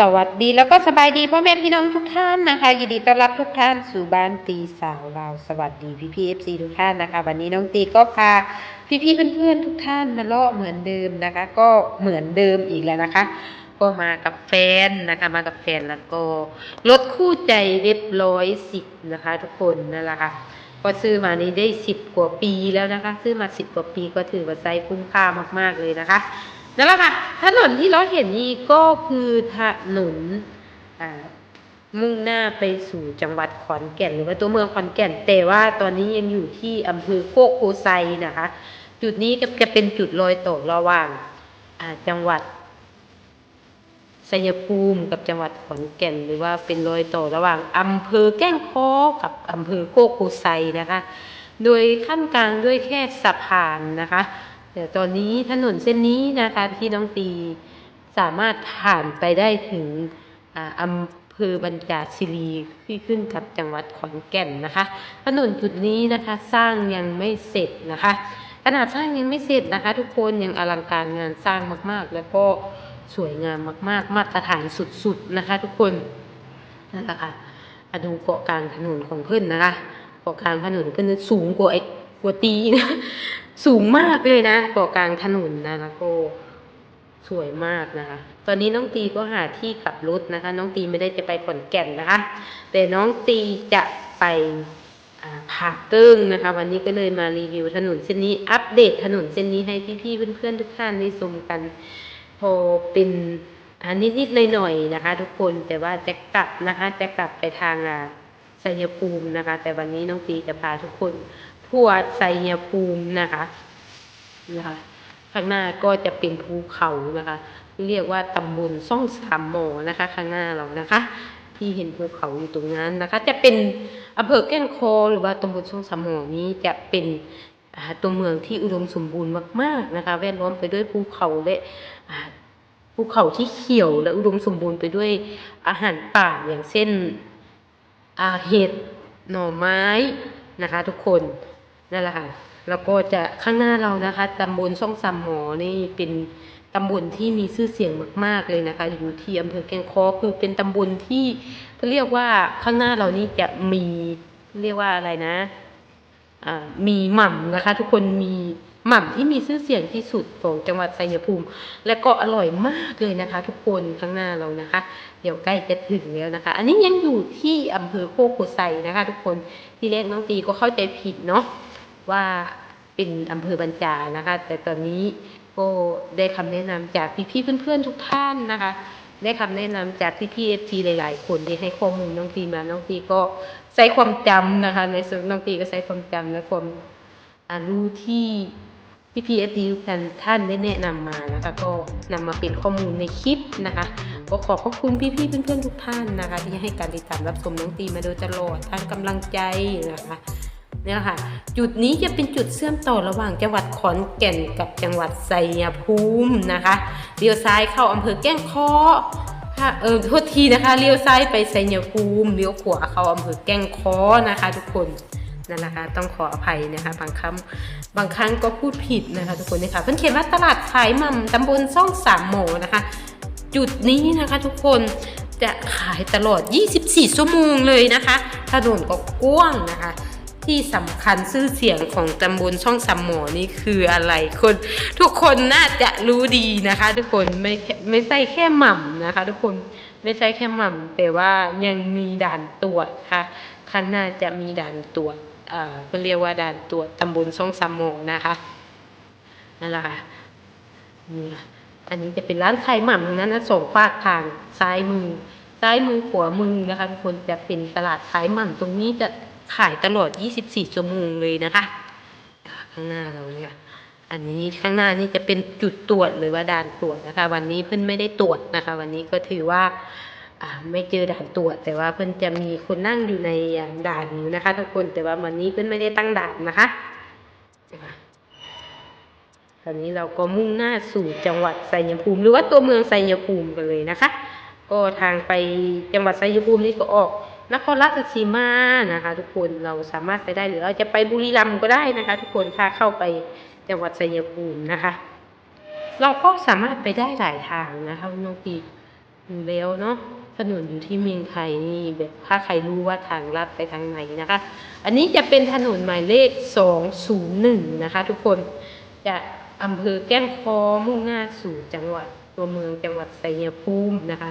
สวัสดีแล้วก็สบายดีพ่อแม่พี่น้องทุกท่านนะคะยินดีต้อนรับทุกท่านสู่บ้านตีสาวเราสวัสดีพี่พีเอฟซีทุกท่านนะคะ วันนี้น้องตีก็พาพี่พี่เพื่อนๆทุกท่านมาเลาะเหมือนเดิมนะคะ ก็เหมือนเดิมอีกแล้วนะคะ ก็มากับแฟนนะคะมากับแฟนแล้วก็รถคู่ใจเรียบร้อยสิบนะคะ ทุกคนนั่นแหละค่ะก็ซื้อมานี้ได้สิบกว่าปีแล้วนะคะ ซื้อมาสิบกว่าปีก็ถือว่าไซคุ้มค่ามากๆเลยนะคะ นั่นแหละค่ะ ถนนที่เราเห็นนี้ก็คือถนนมุ่งหน้าไปสู่จังหวัดขอนแก่น หรือว่าตัวเมืองขอนแก่น แต่ว่าตอนนี้ยังอยู่ที่อำเภอโคกโพไซนะคะ จุดนี้ก็จะเป็นจุดรอยต่อระหว่างจังหวัดชัยภูมิกับจังหวัดขอนแก่น หรือว่าเป็นรอยต่อระหว่างอำเภอแก้งเคอกับอำเภอโคกโพไซนะคะ โดยขั้นกลางด้วยแค่สะพานนะคะ แต่ตอนนี้ถนนเส้นนี้นะคะที่น้องตีสามารถผ่านไปได้ถึงอำเภอบรรจาศิรีที่ขึ้นกับจังหวัดขอนแก่นนะคะ ถนนจุดนี้นะคะสร้างยังไม่เสร็จนะคะขนาดสร้างยังไม่เสร็จนะคะ ทุกคนยังอลังการงานสร้างมาก ๆ แล้วก็สวยงามมาก ๆ มาตรฐานสุด ๆ นะคะ ทุกคนนั่นแหละค่ะอะดูเกาะกลางถนนของเพื่อนนะคะเกาะกลางถนนเพื่อนสูงกว่าไอ้ กว่าตีนะ สูงมากเลยนะเกาะกลางถนนนะแล้วก็สวยมากนะคะ ตอนนี้น้องตีก็หาที่ขับรถนะคะ น้องตีไม่ได้จะไปขอนแก่นนะคะ แต่น้องตีจะไปผาติ้งนะคะ วันนี้ก็เลยมารีวิวถนนเส้นนี้ อัปเดตถนนเส้นนี้ให้พี่ๆเพื่อนๆทุกท่านได้ชมกัน พอเป็นอันนิดๆหน่อยๆนะคะ ทุกคนแต่ว่าจะกลับนะคะจะกลับไปทางอ่าชัยภูมินะคะ แต่วันนี้น้องตีจะพาทุกคน ทั่วชัยภูมินะคะนะคะข้างหน้าก็จะเป็นภูเขานะคะ เรียกว่าตำบลซ่องสามหมอนะคะ ข้างหน้าเรานะคะ ที่เห็นภูเขาอยู่ตรงนั้นนะคะ จะเป็นอำเภอแก้งคหรือว่าตำบลช่องสามหมอนี้จะเป็นตัวเมืองที่อุดมสมบูรณ์มากๆนะคะ แวดล้อมไปด้วยภูเขาและภูเขาที่เขียวและอุดมสมบูรณ์ไปด้วยอาหารป่าอย่างเช่นเห็ดหน่อไม้นะคะ ทุกคน นั่นแหละค่ะแล้วก็จะข้างหน้าเรานะคะตำบลช่องสามหมอนี่เป็นตำบลที่มีชื่อเสียงมาก ๆเลยนะคะ อยู่ที่อำเภอแก้งคอคือเป็นตำบลที่เรียกว่าข้างหน้าเรานี่จะมีเรียกว่าอะไรนะมีหม่ำนะคะ ทุกคนมีหม่ำที่มีชื่อเสียงที่สุดของจังหวัดชัยภูมิ และก็อร่อยมากเลยนะคะ ทุกคนข้างหน้าเรานะคะ เดี๋ยวใกล้จะถึงแล้วนะคะ อันนี้ยังอยู่ที่อำเภอโคกโพไซนะคะ ทุกคนที่แรกน้องตีก็เข้าใจผิดเนาะ ว่าเป็นอำเภอบรรจานะคะ แต่ตอนนี้ก็ได้คำแนะนำจากพี่ๆเพื่อนๆทุกท่านนะคะ ได้คำแนะนำจากพี่ๆเอฟซีหลาย ๆ คนที่ให้ข้อมูลน้องตีมาน้องตีก็ใช้ความจำนะคะ ในส่วนน้องตีก็ใช้ความจำและความรู้ที่พี่ๆเอฟซีทุกท่านท่านได้แนะนำมานะคะก็นำมาเป็นข้อมูลในคลิปนะคะก็ขอขอบคุณพี่ๆเพื่อนๆทุกท่านนะคะ ที่ให้การติดตามรับชมน้องตีมาโดยตลอดทางกำลังใจนะคะ นี่ยค่ะจุดนี้จะเป็นจุดเชื่อมต่อระหว่างจังหวัดขอนแก่นกับจังหวัดชัยภูมินะคะเลี้ยวซ้ายเข้าอำเภอแก้งเคอค่ะเออโทษทีนะคะเลี้ยวซ้ายไปชัยภูมิเลี้ยวขวาเข้าอำเภอแก้งเคอนะคะ ทุกคนนั่นแหละค่ะต้องขออภัยนะคะ บางครั้งบางครั้งก็พูดผิดนะคะ ทุกคนนะคะเพิ่นเขียนว่าตลาดขายม่ำตำบลซ่องสามหมอนะคะ จุดนี้นะคะทุกคนจะขายตลอด 24 ชั่วโมงเลยนะคะถนนก็กว้างนะคะ ที่สำคัญชื่อเสียงของตำบลช่องสามหมอนี่คืออะไรคน ทุกคนน่าจะรู้ดีนะคะ ทุกคนไม่ไม่ใช่แค่หม่ำนะคะ ทุกคนไม่ใช่แค่หม่ำแต่ว่ายังมีด่านตรวจค่ะข้างหน้าจะมีด่านตรวจเอ่าเขาเรียกว่าด่านตรวจตำบลช่องสามหมอนะคะนั่นแหละค่ะนี่อันนี้จะเป็นร้านขายหม่ำทั้งนั้นนะสองฝากทางซ้ายมือซ้ายมือขวามือนะคะทุกคนจะเป็นตลาดขายหม่ำตรงนี้จะ ขายตลอด 24 ชั่วโมงเลยนะคะ ข้างหน้าเราเนี่ย อันนี้ข้างหน้านี่จะเป็นจุดตรวจหรือว่าด่านตรวจนะคะ วันนี้เพื่อนไม่ได้ตรวจนะคะ วันนี้ก็ถือว่าไม่เจอด่านตรวจ แต่ว่าเพื่อนจะมีคนนั่งอยู่ในด่านอยู่นะคะ ทุกคนแต่ว่าวันนี้เพื่อนไม่ได้ตั้งด่านนะคะตอนนี้เราก็มุ่งหน้าสู่จังหวัดชัยภูมิ หรือว่าตัวเมืองชัยภูมิกันเลยนะคะ ก็ทางไปจังหวัดชัยภูมินี่ก็ออก นครราชสีมานะคะ ทุกคนเราสามารถไปได้หรือเราจะไปบุรีรัมย์ก็ได้นะคะ ทุกคนถ้าเข้าไปจังหวัดชัยภูมินะคะ เราก็สามารถไปได้หลายทางนะคะน้องปีอยู่แล้วเนาะถนนอยู่ที่เมืองไทยนี่แบบถ้าใครรู้ว่าทางลัดไปทางไหนนะคะ อันนี้จะเป็นถนนหมายเลข 201 นะคะ ทุกคนจากอำเภอแก้งคอมุ่งหน้าสู่จังหวัดตัวเมืองจังหวัดชัยภูมินะคะ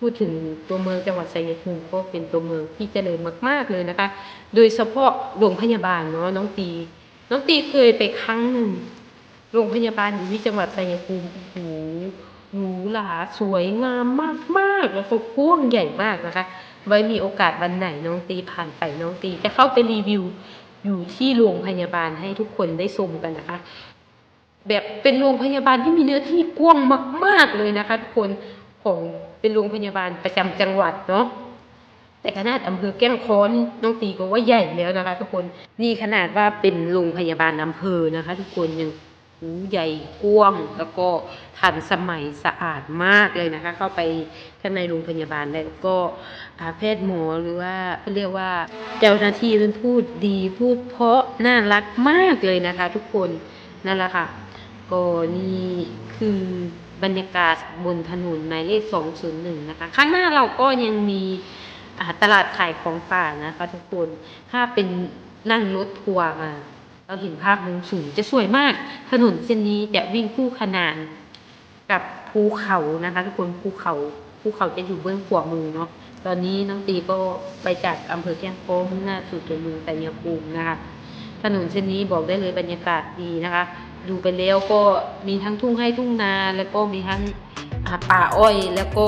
พูดถึงตัวเมืองจังหวัดชัยภูมิก็เป็นตัวเมืองที่เจริญมากๆเลยนะคะ โดยเฉพาะโรงพยาบาลเนาะน้องตี น้องตีเคยไปครั้งหนึ่งโรงพยาบาลอยู่ที่จังหวัดชัยภูมิโอ้โหหรูหราสวยงามมากๆแล้วก็กว้างใหญ่มากนะคะ ไว้มีโอกาสวันไหนน้องตีผ่านไปน้องตีจะเข้าไปรีวิวอยู่ที่โรงพยาบาลให้ทุกคนได้ชมกันนะคะ แบบเป็นโรงพยาบาลที่มีเนื้อที่กว้างมาก ๆเลยนะคะ ทุกคน ของเป็นโรงพยาบาลประจำจังหวัดเนาะแต่ขนาดอำเภอแก้งค้อนน้องตีก็ว่าใหญ่แล้วนะคะ ทุกคนนี่ขนาดว่าเป็นโรงพยาบาลอำเภอนะคะ ทุกคนยังหูใหญ่กว้างแล้วก็ทันสมัยสะอาดมากเลยนะคะ เข้าไปข้างในโรงพยาบาลแล้วก็อาแพทย์หมอหรือว่าเขาเรียกว่าเจ้าหน้าที่มันพูดดีพูดเพราะน่ารักมากเลยนะคะ ทุกคนนั่นแหละค่ะก็นี่คือ บรรยากาศบนถนนหมายเลข 201 นะคะ ข้างหน้าเราก็ยังมีตลาดขายของป่านะคะทุกคน ถ้าเป็นนั่งรถทัวร์มาเราเห็นภาพมุมสูงจะสวยมาก ถนนเส้นนี้จะวิ่งคู่ขนานกับภูเขานะคะทุกคนภูเขาภูเขาจะอยู่เบื้องขวามือเนาะตอนนี้น้องตีก็ไปจากอำเภอแก้งโค้งมุ่งหน้าสู่ตัวเมืองแต่ยภูมินะคะ ถนนเส้นนี้บอกได้เลยบรรยากาศดีนะคะ ดูไปแล้วก็มีทั้งทุ่งให้ทุ่งนาแล้วก็มีทั้งป่าอ้อยแล้วก็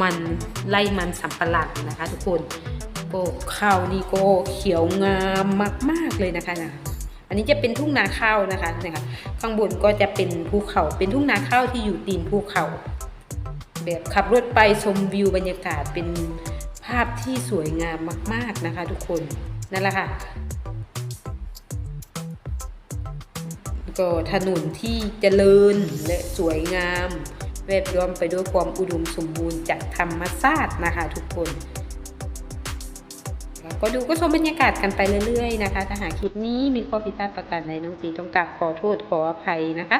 มันไล่มันสำปะหลังนะคะ ทุกคนก็ข้าวนี่ก็เขียวงามมาก ๆเลยนะคะนะอันนี้จะเป็นทุ่งนาข้าวนะคะนะคะ ข้างบนก็จะเป็นภูเขาเป็นทุ่งนาข้าวที่อยู่ตีนภูเขา แบบขับรถไปชมวิวบรรยากาศเป็นภาพที่สวยงามมาก ๆนะคะ ทุกคนนั่นแหละค่ะ ก็ถนนที่เจริญและสวยงาม แวดล้อมไปด้วยความอุดมสมบูรณ์จากธรรมชาตินะคะทุกคนแล้วก็ดูก็ชมบรรยากาศกันไปเรื่อยๆนะคะ ถ้าหากคลิปนี้มีข้อผิดพลาดประการใดน้องตีต้องกราบขอโทษขออภัยนะคะ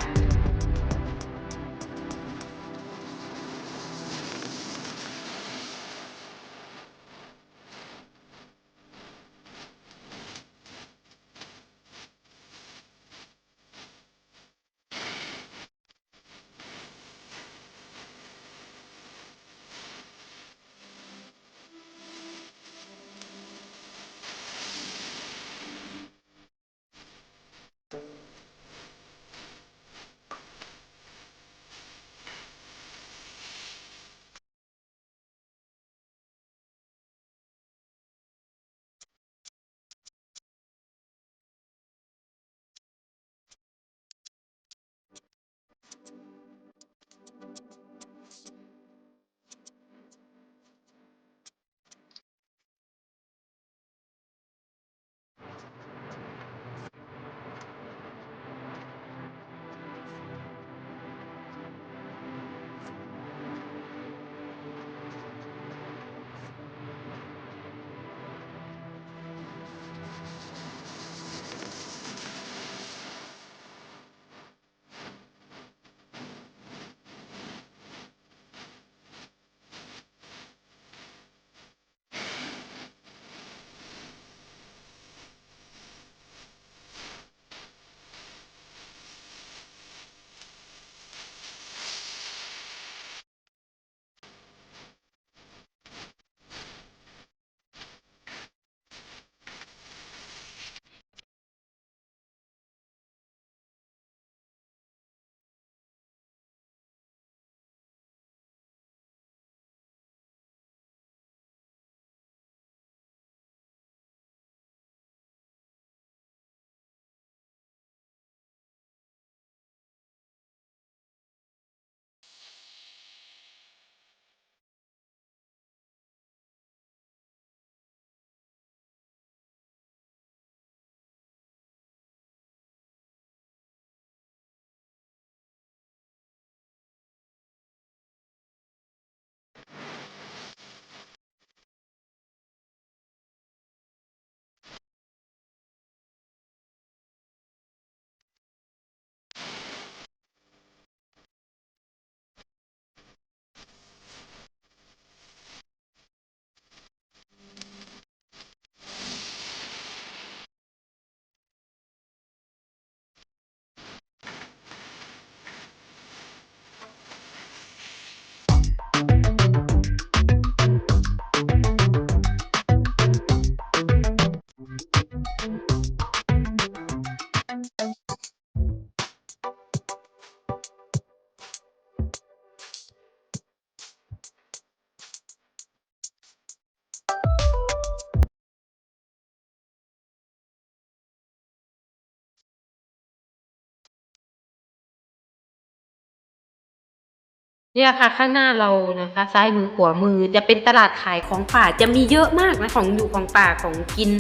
เนี่ยค่ะข้างหน้าเรานะคะ ซ้ายมือขวามือจะเป็นตลาดขายของป่าจะมีเยอะมากนะของอยู่ของป่าของกิน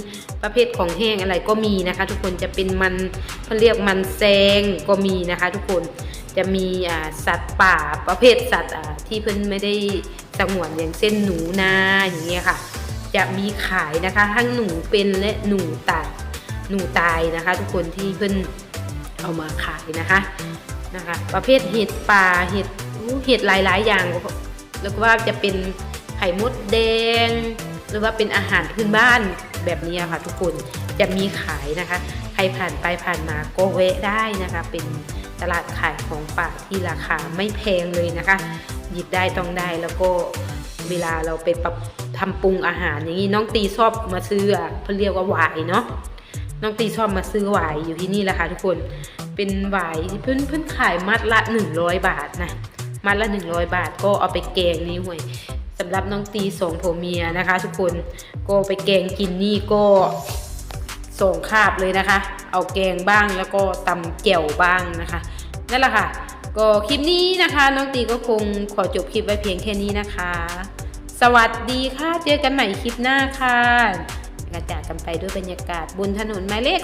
ประเภทของแห้งอะไรก็มีนะคะ ทุกคนจะเป็นมันเขาเรียกมันแซงก็มีนะคะ ทุกคนจะมีอ่าสัตว์ป่าประเภทสัตว์อ่าที่เพิ่นไม่ได้สงวนอย่างเช่นหนูนาอย่างเงี้ยค่ะ จะมีขายนะคะทั้งหนูเป็นและหนูตายหนูตายนะคะ ทุกคนที่เพิ่นเอามาขายนะคะนะคะ ประเภทเห็ดป่าเห็ด เห็ดหลายๆอย่างแล้วก็ว่าจะเป็นไข่มดแดง หรือว่าเป็นอาหารพื้นบ้านแบบนี้ค่ะทุกคนจะมีขายนะคะ ใครผ่านไปผ่านมาก็แวะได้นะคะ เป็นตลาดขายของป่าที่ราคาไม่แพงเลยนะคะ หยิบได้ต้องได้แล้วก็เวลาเราไปปรับทำปรุงอาหารอย่างนี้น้องตีชอบมาซื้ออะเขาเรียกว่าหวายเนาะน้องตีชอบมาซื้อหวายอยู่ที่นี่แหละค่ะทุกคนเป็นหวายที่เพิ่นเพิ่นขายมัดละ 100 บาทนะ มัดละ 100 บาท ก็เอาไปแกงนี่ห่วยสำหรับน้องตีสองผัวเมียนะคะ ทุกคนก็ไปแกงกินนี่ก็ส่งคาบเลยนะคะ เอาแกงบ้างแล้วก็ตำแจ่วบ้างนะคะนั่นแหละค่ะ ก็คลิปนี้นะคะ น้องตีก็คงขอจบคลิปไว้เพียงแค่นี้นะคะ สวัสดีค่ะเจอกันใหม่คลิปหน้าค่ะกระจากกันไปด้วยบรรยากาศบนถนนหมายเลข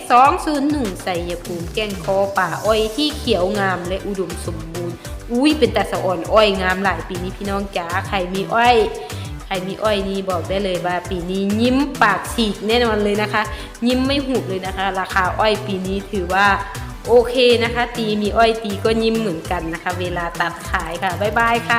201ไสยภูมิแก้งคอป่าอ้อยที่เขียวงามและอุดมสมบูรณ์ อุ้ยเป็นแต่สะอ่อนอ้อยงามหลายปีนี้พี่น้องจ๋าใครมีอ้อยใครมีอ้อยนี่บอกได้เลยว่าปีนี้ยิ้มปากฉีกแน่นอนเลยนะคะ ยิ้มไม่หุบเลยนะคะ ราคาอ้อยปีนี้ถือว่าโอเคนะคะ ตีมีอ้อยตีก็ยิ้มเหมือนกันนะคะ เวลาตัดขายค่ะบ๊ายบายค่ะ